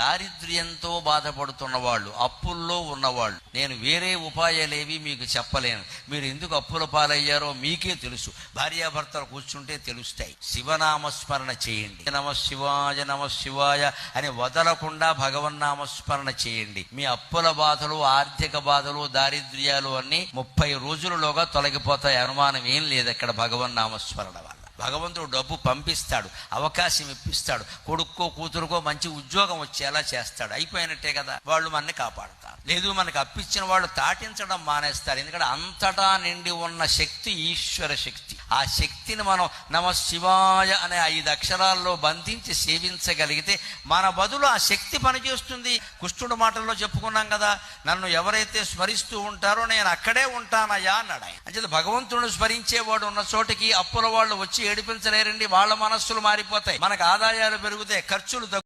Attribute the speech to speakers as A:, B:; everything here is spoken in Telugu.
A: దారిద్ర్యంతో బాధపడుతున్న వాళ్ళు అప్పుల్లో ఉన్నవాళ్ళు నేను వేరే ఉపాయాలేవి మీకు చెప్పలేను. మీరు ఎందుకు అప్పుల పాలయ్యారో మీకే తెలుసు. భార్యాభర్తలు కూర్చుంటే తెలుస్తాయి. శివనామస్మరణ చేయండి. నమ శివాయ నమ శివాయ అని వదలకుండా భగవన్నామస్మరణ చేయండి. మీ అప్పుల బాధలు ఆర్థిక బాధలు దారిద్ర్యాలు అన్ని ముప్పై రోజులలోగా తొలగిపోతాయి. అనుమానం ఏం లేదు ఇక్కడ భగవన్నామస్మరణ నామస్మరణ భగవంతుడు డబ్బు పంపిస్తాడు అవకాశం ఇప్పిస్తాడు కొడుక్కో కూతురుకో మంచి ఉద్యోగం వచ్చేలా చేస్తాడు. అయిపోయినట్టే కదా వాళ్ళు మనని కాపాడుతారు. లేదు మనకు అప్పించిన వాళ్ళు తాటించడం మానేస్తారు. ఎందుకంటే అంతటా నిండి ఉన్న శక్తి ఈశ్వర శక్తి. ఆ శక్తిని మనం నమ శివాయ అనే ఐదు అక్షరాల్లో బంధించి సేవించగలిగితే మన బదులు ఆ శక్తి పనిచేస్తుంది. కుష్ఠుడు మాటల్లో చెప్పుకున్నాం కదా నన్ను ఎవరైతే స్మరిస్తూ ఉంటారో నేను అక్కడే ఉంటానయ్యా అన్నాడు ఆయన. అంటే భగవంతుడు స్మరించేవాడు ఉన్న చోటికి అప్పుల వాళ్ళు వచ్చి ఏడిపించలేరండి వాళ్ళ మనస్సులు మారిపోతాయి. మనకు ఆదాయాలు పెరుగుతాయి ఖర్చులు తగ్గుతాయి.